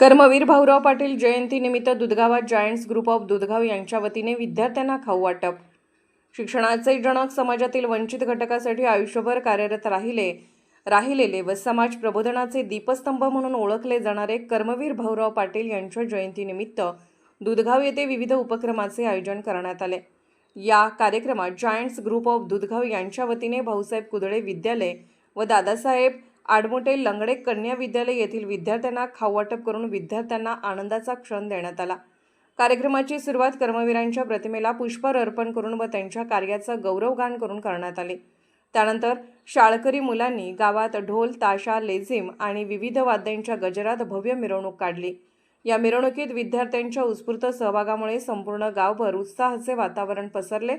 कर्मवीर भाऊराव पाटील जयंतीनिमित्त दुधगावात giants group of Dudhgaon यांच्या वतीने विद्यार्थ्यांना खाऊ वाटप. शिक्षणाचे जनक समाजातील वंचित घटकासाठी आयुष्यभर कार्यरत राहिले राहिलेले व समाज प्रबोधनाचे दीपस्तंभ म्हणून ओळखले जाणारे कर्मवीर भाऊराव पाटील यांच्या जयंतीनिमित्त दुधगाव येथे विविध उपक्रमाचे आयोजन करण्यात आले. या कार्यक्रमात जायंट्स ग्रुप ऑफ दुधगाव यांच्या वतीने भाऊसाहेब कुदळे विद्यालय व दादासाहेब आडमुटे लंगडे कन्या विद्यालय येथील विद्यार्थ्यांना खाऊवाटप करून विद्यार्थ्यांना आनंदाचा क्षण देण्यात आला. कार्यक्रमाची सुरुवात कर्मवीरांच्या प्रतिमेला पुष्पहार अर्पण करून व त्यांच्या कार्याचं गौरवगान करून करण्यात आले. त्यानंतर शाळकरी मुलांनी गावात ढोल ताशा लेझिम आणि विविध वाद्यांच्या गजरात भव्य मिरवणूक काढली. या मिरवणुकीत विद्यार्थ्यांच्या उत्स्फूर्त सहभागामुळे संपूर्ण गावभर उत्साहाचे वातावरण पसरले.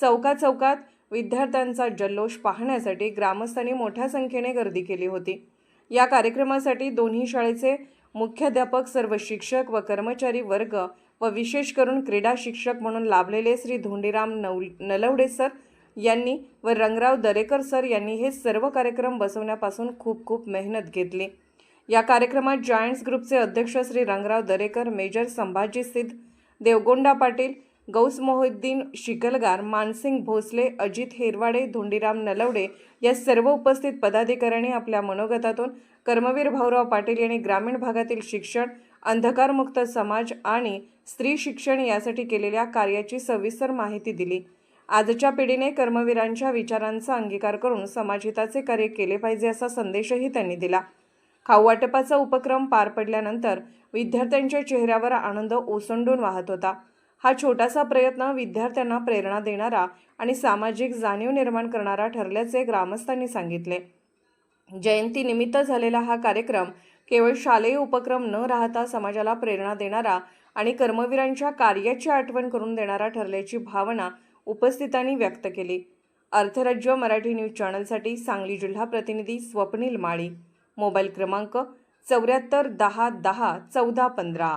चौका चौकात विद्यार्थ्यांचा जल्लोष पाहण्यासाठी ग्रामस्थांनी मोठ्या संख्येने गर्दी केली होती. या कार्यक्रमासाठी दोन्ही शाळेचे मुख्याध्यापक सर्व शिक्षक व कर्मचारी वर्ग व विशेष करून क्रीडा शिक्षक म्हणून लाभलेले श्री धोंडीराम नव नलवडे सर यांनी व रंगराव दरेकर सर यांनी हे सर्व कार्यक्रम बसवण्यापासून खूप खूप मेहनत घेतली. या कार्यक्रमात जायंट्स ग्रुपचे अध्यक्ष श्री रंगराव दरेकर मेजर संभाजी सिद्ध देवगोंडा पाटील गौस मोहिद्दीन शिकलगार मानसिंग भोसले अजित हेरवाडे धोंडीराम नलवडे या सर्व उपस्थित पदाधिकाऱ्यांनी आपल्या मनोगतातून कर्मवीर भाऊराव पाटील यांनी ग्रामीण भागातील शिक्षण अंधकारमुक्त समाज आणि स्त्री शिक्षण यासाठी केलेल्या कार्याची सविस्तर माहिती दिली. आजच्या पिढीने कर्मवीरांच्या विचारांचा अंगीकार करून समाजहिताचे कार्य केले पाहिजे असा संदेशही त्यांनी दिला. खाऊ वाटपाचा उपक्रम पार पडल्यानंतर विद्यार्थ्यांच्या चेहऱ्यावर आनंद ओसंडून वाहत होता. हा छोटासा प्रयत्न विद्यार्थ्यांना प्रेरणा देणारा आणि सामाजिक जाणीव निर्माण करणारा ठरल्याचे ग्रामस्थांनी सांगितले. जयंतीनिमित्त झालेला हा कार्यक्रम केवळ शालेय उपक्रम न राहता समाजाला प्रेरणा देणारा आणि कर्मवीरांच्या कार्याची आठवण करून देणारा ठरल्याची भावना उपस्थितांनी व्यक्त केली. अर्थराज्य मराठी न्यूज चॅनलसाठी सांगली जिल्हा प्रतिनिधी स्वप्नील माळी. मोबाईल क्रमांक चौऱ्याहत्तर दहा दहा चौदा पंधरा.